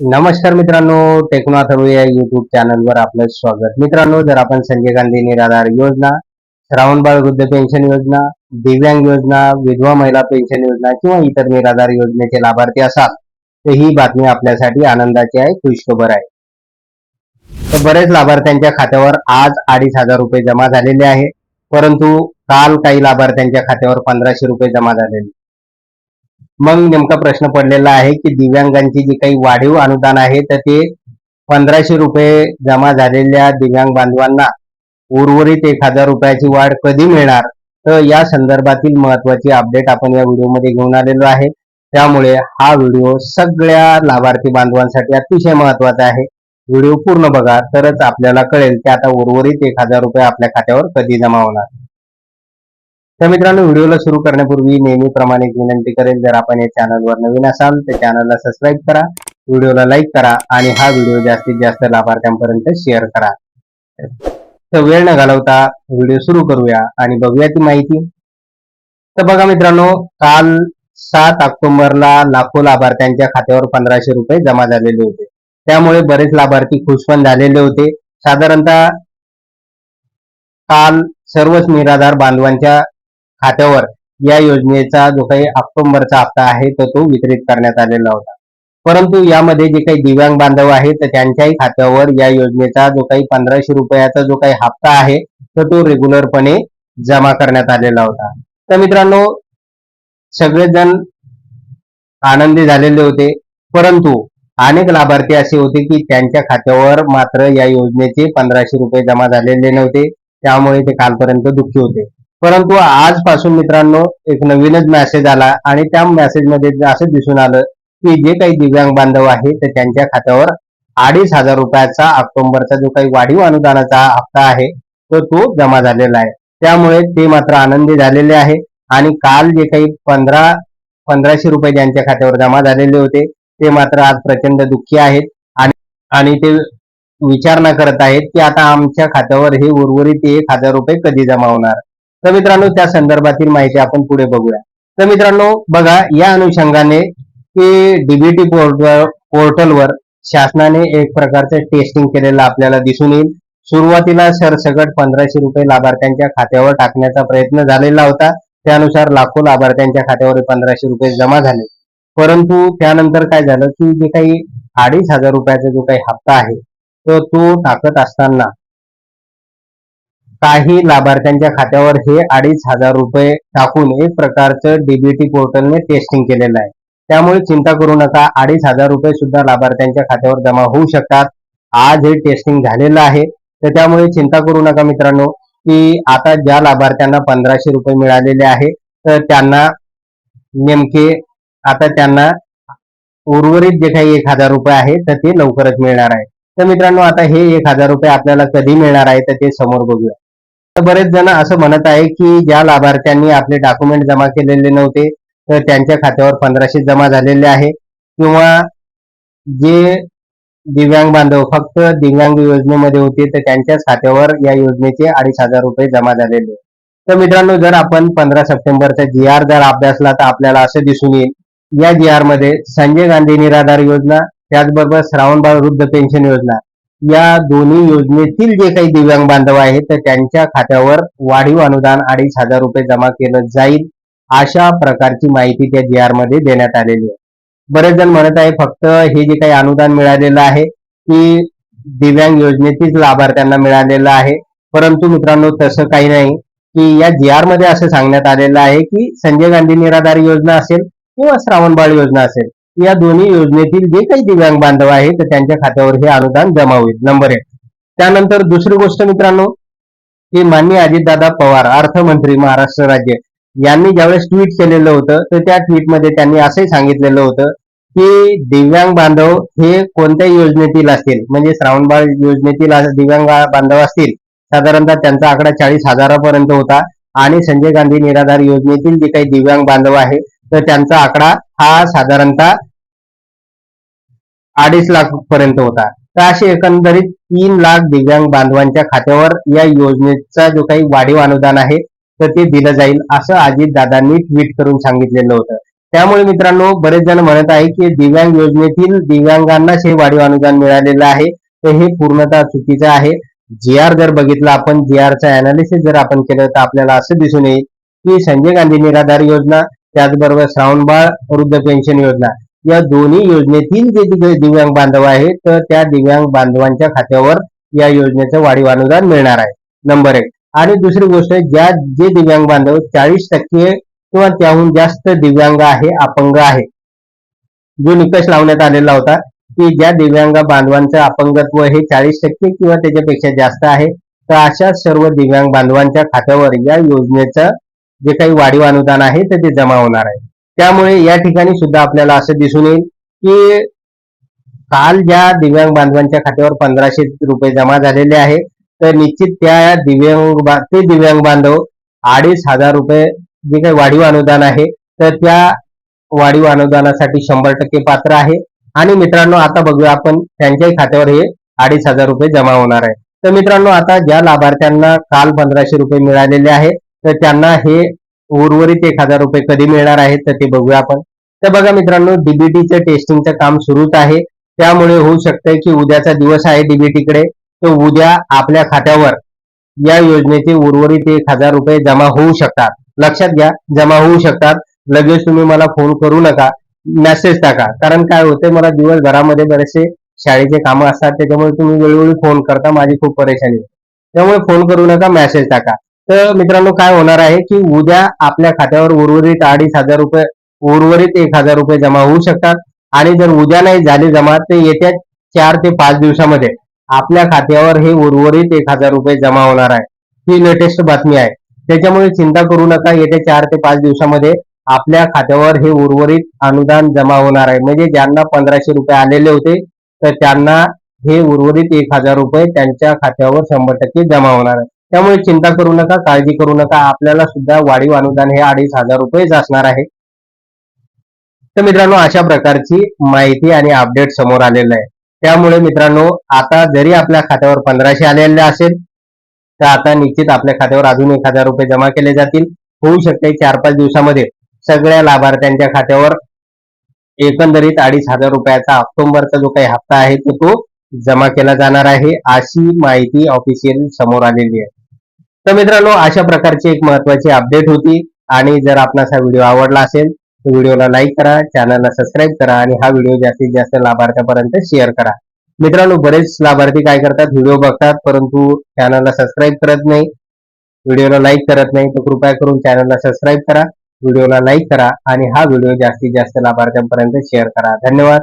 नमस्कार मित्रांनो टेक्नॉथर्व या युट्यूब चॅनलवर आपलं स्वागत. मित्रांनो जर आपण संजय गांधी निराधार योजना श्रावणबाळ वृद्ध पेन्शन योजना दिव्यांग योजना विधवा महिला पेन्शन योजना किंवा इतर निराधार योजनेचे लाभार्थी असाल तर ही बातमी आपल्यासाठी आनंदाची आहे खुशखबर आहे. तर बरेच लाभार्थ्यांच्या खात्यावर आज अडीच हजार रुपये जमा झालेले आहे परंतु काल काही लाभार्थ्यांच्या खात्यावर पंधराशे रुपये जमा झालेले. मग नेमका प्रश्न पडलेला आहे की दिव्यांगांची जी काही वाढीव अनुदान आहे तर ते पंधराशे रुपये जमा झालेल्या दिव्यांग बांधवांना उर्वरित एक हजार रुपयाची वाढ कधी मिळणार? तर या संदर्भातील महत्वाची अपडेट आपण या व्हिडिओमध्ये घेऊन आलेलो आहे. त्यामुळे हा व्हिडिओ सगळ्या लाभार्थी बांधवांसाठी अतिशय महत्त्वाचा आहे. व्हिडिओ पूर्ण बघा तरच आपल्याला कळेल की आता उर्वरित एक हजार रुपये आपल्या खात्यावर कधी जमा होणार. तर मित्रांनो व्हिडिओला सुरू करण्यापूर्वी नेहमीप्रमाणे विनंती करेल जर आपण या चॅनलवर नवीन असाल तर चॅनलला सबस्क्राईब करा व्हिडिओला लाईक करा आणि हा व्हिडिओ जास्तीत जास्त लाभार्थ्यांपर्यंत शेअर करा. तर वेळ न घालवता व्हिडिओ सुरू करूया आणि बघूया ती माहिती. तर बघा मित्रांनो काल सात ऑक्टोबरला लाखो लाभार्थ्यांच्या खात्यावर पंधराशे रुपये जमा झालेले होते. त्यामुळे बरेच लाभार्थी खुश पण झालेले होते. साधारणतः काल सर्वच निराधार बांधवांच्या खात्यावर या योजनेचा जो काही ऑक्टोबरचा हप्ता आहे तर तो वितरित करण्यात आलेला होता. परंतु यामध्ये जे काही दिव्यांग बांधव आहेत तर त्यांच्याही खात्यावर या योजनेचा जो काही पंधराशे रुपयाचा जो काही हप्ता आहे तर तो रेग्युलरपणे जमा करण्यात आलेला होता. तर मित्रांनो सगळेजण आनंदी झालेले होते. परंतु अनेक लाभार्थी असे होते की त्यांच्या खात्यावर मात्र या योजनेचे पंधराशे रुपये जमा झालेले नव्हते. त्यामुळे ते कालपर्यंत दुःखी होते. परंतु आजपासून मित्रांनो एक नवीनच मेसेज आला आणि त्या मेसेजमध्ये असं दिसून आलं की जे काही दिव्यांग बांधव आहे तर त्यांच्या खात्यावर अडीच हजार रुपयाचा ऑक्टोबरचा जो काही वाढीव अनुदानाचा हप्ता आहे तो तो जमा झालेला आहे. त्यामुळे ते मात्र आनंदी झालेले आहे आणि काल जे काही पंधरा पंधराशे रुपये ज्यांच्या खात्यावर जमा झालेले होते ते मात्र आज प्रचंड दुःखी आहेत आणि आणि ते विचारणा करत आहेत की आता आमच्या खात्यावर हे उर्वरित एक हजार रुपये कधी जमा होणार. तर मित्रांनो त्या संदर्भातील माहिती आपण पुढे बघूया. तर मित्रांनो बघा या अनुषंगाने की डीबीटी पोर्टल पोर्टलवर शासनाने एक प्रकारचं टेस्टिंग केलेलं आपल्याला दिसून येईल. सुरुवातीला सरसकट पंधराशे रुपये लाभार्थ्यांच्या खात्यावर टाकण्याचा प्रयत्न झालेला होता. त्यानुसार लाखो लाभार्थ्यांच्या खात्यावर पंधराशे रुपये जमा झाले. परंतु त्यानंतर काय झालं की जे काही अडीच हजार रुपयाचा जो काही हप्ता आहे तो तो टाकत असताना काही लाभार्थ्यांच्या खात्यावर हे अडीच हजार रुपये टाकून एक प्रकारचं डीबीटी पोर्टलने टेस्टिंग केलेलं आहे. त्यामुळे चिंता करू नका अडीच हजार रुपये सुद्धा लाभार्थ्यांच्या खात्यावर जमा होऊ शकतात. आज हे टेस्टिंग झालेलं आहे. तर त्यामुळे चिंता करू नका मित्रांनो की आता ज्या लाभार्थ्यांना पंधराशे रुपये मिळालेले आहे तर त्यांना नेमके आता त्यांना उर्वरित जे काही एक हजार रुपये आहे तर ते लवकरच मिळणार आहे. तर मित्रांनो आता हे एक हजार रुपये आपल्याला कधी मिळणार आहे तर ते समोर बघूया. तर बरेच जण असं म्हणत आहे की ज्या लाभार्थ्यांनी आपले डॉक्युमेंट जमा केलेले नव्हते तर त्यांच्या खात्यावर पंधराशे जमा झालेले आहे. किंवा जे दिव्यांग बांधव फक्त दिव्यांग योजनेमध्ये होते तर त्यांच्याच खात्यावर या योजनेचे अडीच हजार रुपये जमा झालेले. तर मित्रांनो जर आपण पंधरा सप्टेंबरचा जी आर जर अभ्यासला तर आपल्याला असं दिसून येईल या जी आरमध्ये संजय गांधी निराधार योजना त्याचबरोबर श्रावणबाळ वृद्ध पेन्शन योजना या दोन्ही योजनेतील जे काही दिव्यांग बांधव आहेत तर त्यांच्या खात्यावर वाढीव अनुदान अडीच हजार रुपये जमा केलं जाईल अशा प्रकारची माहिती त्या जी आरमध्ये देण्यात आलेली आहे. बरेच जण म्हणत आहे फक्त हे जे काही अनुदान मिळालेलं आहे की दिव्यांग योजनेतील लाभार्थ्यांना मिळालेलं आहे. परंतु मित्रांनो तसं काही नाही की या जी आरमध्ये असं सांगण्यात आलेलं आहे की संजय गांधी निराधार योजना असेल किंवा श्रावणबाळ योजना असेल या दोन्ही योजनेतील जे काही दिव्यांग बांधव आहेत तर त्यांच्या खात्यावर हे अनुदान जमा होईल. नंबर एक. त्यानंतर दुसरी गोष्ट मित्रांनो की माननीय अजितदादा पवार अर्थमंत्री महाराष्ट्र राज्य यांनी ज्यावेळेस ट्विट केलेलं होतं तर त्या ट्विटमध्ये त्यांनी असंही सांगितलेलं होतं की दिव्यांग बांधव हे कोणत्या योजनेतील असतील म्हणजे श्रावणबाळ योजनेतील दिव्यांग बांधव असतील साधारणतः त्यांचा आकडा चाळीस हजारापर्यंत होता आणि संजय गांधी निराधार योजनेतील जे काही दिव्यांग बांधव आहे तर त्यांचा आकडा हा साधारणतः अडीच लाख पर्यंत होता. तर असे एकंदरीत तीन लाख दिव्यांग बांधवांच्या खात्यावर या योजनेचा जो काही वाढीव अनुदान आहे तर ते दिलं जाईल असं अजित दादांनी ट्विट करून सांगितलेलं होतं. त्यामुळे मित्रांनो बरेच जण म्हणत आहे की दिव्यांग योजनेतील दिव्यांगांनाच हे वाढीव अनुदान मिळालेलं आहे तर हे पूर्णतः चुकीचं आहे. जी आर जर बघितलं आपण जी आरचं अनालिसिस जर आपण केलं तर आपल्याला असं दिसून येईल की संजय गांधी निराधार योजना त्याचबरोबर श्रावणबाळ वृद्ध पेन्शन योजना या दोन्ही योजनेतील जे दिव्यांग बांधव आहेत तर त्या दिव्यांग बांधवांच्या खात्यावर या योजनेचं वाढीव अनुदान मिळणार आहे. नंबर एक. आणि दुसरी गोष्ट ज्या जे दिव्यांग बांधव चाळीस टक्के किंवा त्याहून जास्त दिव्यांग आहे अपंग आहे. जो निकष लावण्यात आलेला होता की ज्या दिव्यांग बांधवांचं अपंगत्व हे चाळीस टक्के किंवा त्याच्यापेक्षा जास्त आहे तर अशा सर्व दिव्यांग बांधवांच्या खात्यावर या योजनेचं जे काही वाढीव अनुदान आहे तर ते जमा होणार आहे. त्यामुळे या ठिकाणी सुद्धा आपल्याला असं दिसून येईल की काल ज्या दिव्यांग बांधवांच्या खात्यावर पंधराशे रुपये जमा झालेले आहे तर निश्चित त्या दिव्यांग ते दिव्यांग बांधव अडीच हजार रुपये जे काही वाढीव अनुदान आहे तर त्या वाढीव अनुदानासाठी शंभर टक्के पात्र आहे. आणि मित्रांनो आता बघूया आपण त्यांच्याही खात्यावर हे अडीच हजार रुपये जमा होणार आहे. तर मित्रांनो आता ज्या लाभार्थ्यांना काल पंधराशे रुपये मिळालेले आहे तर त्यांना हे उर्वरित एक हजार रुपये कधी मिळणार आहेत तर ते बघूया आपण. तर बघा मित्रांनो डीबीटीचं टेस्टिंगचं काम सुरूच आहे. त्यामुळे होऊ शकतंय की उद्याचा दिवस आहे डीबीटीकडे तर उद्या आपल्या खात्यावर या योजनेचे उर्वरित एक हजार रुपये जमा होऊ शकतात. लक्षात घ्या जमा होऊ शकतात. लगेच तुम्ही मला फोन करू नका मेसेज टाका. कारण काय होते मला दिवसभरामध्ये बरेचसे शाळेचे कामं असतात त्याच्यामुळे तुम्ही वेळोवेळी फोन करता माझी खूप परेशानी त्यामुळे फोन करू नका मेसेज टाका. तर मित्रांनो काय होणार आहे की उद्या आपल्या खात्यावर उर्वरित अडीच हजार रुपये उर्वरित एक हजार रुपये जमा होऊ शकतात. आणि जर उद्या नाही झाले जमा तर येत्या चार ते पाच दिवसामध्ये आपल्या खात्यावर हे उर्वरित एक हजार रुपये जमा होणार आहे. ही लेटेस्ट बातमी आहे. त्याच्यामुळे चिंता करू नका येत्या चार ते पाच दिवसामध्ये आपल्या खात्यावर हे उर्वरित अनुदान जमा होणार आहे. म्हणजे ज्यांना पंधराशे रुपये आलेले होते तर त्यांना हे उर्वरित एक हजार रुपये त्यांच्या खात्यावर शंभर टक्के जमा होणार आहे. त्यामुळे चिंता करू नका काळजी करू नका. आपल्याला सुद्धा वाढीव अनुदान हे अडीच हजार रुपयेच असणार आहे. तर मित्रांनो अशा प्रकारची माहिती आणि अपडेट समोर आलेलं आहे. त्यामुळे मित्रांनो आता जरी आपल्या खात्यावर पंधराशे आलेले असेल तर आता निश्चित आपल्या खात्यावर अजून एक हजार रुपये जमा केले जातील. होऊ शकते चार पाच दिवसामध्ये सगळ्या लाभार्थ्यांच्या खात्यावर एकंदरीत अडीच हजार रुपयाचा ऑक्टोबरचा जो काही हप्ता आहे तो तो जमा केला जाणार आहे अशी माहिती ऑफिशियल समोर आलेली आहे. तर मित्रांनो अशा प्रकारची एक महत्वाची अपडेट होती. आणि जर आपणास हा व्हिडिओ आवडला असेल तर व्हिडिओला लाईक करा चॅनलला सबस्क्राईब करा आणि हा व्हिडिओ जास्तीत जास्त लाभार्थ्यापर्यंत शेअर करा. मित्रांनो बरेच लाभार्थी काय करतात? व्हिडिओ बघतात परंतु चॅनलला सबस्क्राईब करत नाही. व्हिडिओला लाईक करत नाही तर कृपया करून चॅनलला सबस्क्राईब करा. व्हिडिओला लाईक करा आणि हा व्हिडिओ जास्तीत जास्त लाभार्थ्यांपर्यंत शेअर करा. धन्यवाद.